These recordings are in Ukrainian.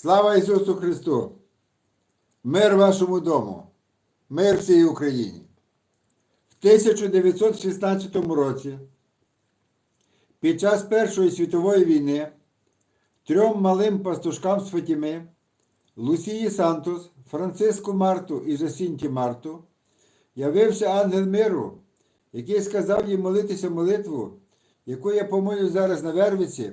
Слава Ісусу Христу! Мир вашому дому, мир всій Україні. В 1916 році, під час Першої світової війни, трьом малим пастушкам з Фатіми, Лусії Сантос, Франциску Марту і Жасінті Марту, явився ангел миру, який сказав їм молитися молитву, яку я помолю зараз на Вервиці,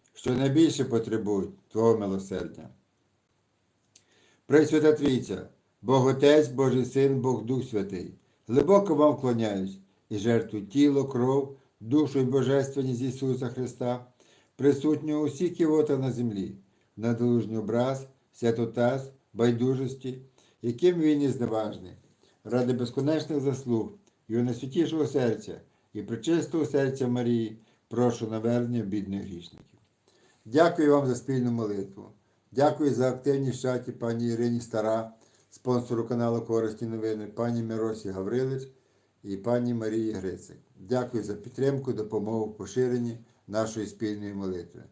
що найбільше потребують Твого милосердя. Пресвята Трійця, Бог Отець, Божий Син, Бог Дух Святий, глибоко вам вклоняюсь і жертву тіло, кров, душу і божественність Ісуса Христа, присутнього усіх ківота на землі, надолужній образ, святотаз, байдужості, яким він і зневажний, ради безконечних заслуг Його найсвятішого серця і причистого серця Марії, прошу навернення бідних грішників. Дякую вам за спільну молитву. Дякую за активність в чаті пані Ірині Стара, спонсору каналу Корисні новини, пані Миросі Гаврилич і пані Марії Грицик. Дякую за підтримку, допомогу в поширенні нашої спільної молитви.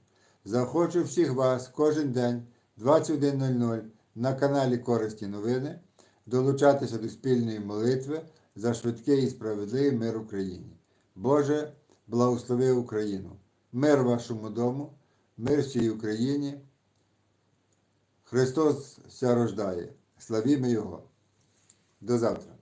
Заохочу всіх вас кожен день 21.00 на каналі Корисні новини долучатися до спільної молитви за швидкий і справедливий мир Україні. Боже, благослови Україну! Мир вашому дому, мир всій Україні. Христос ся рождає. Славімо Його. До завтра.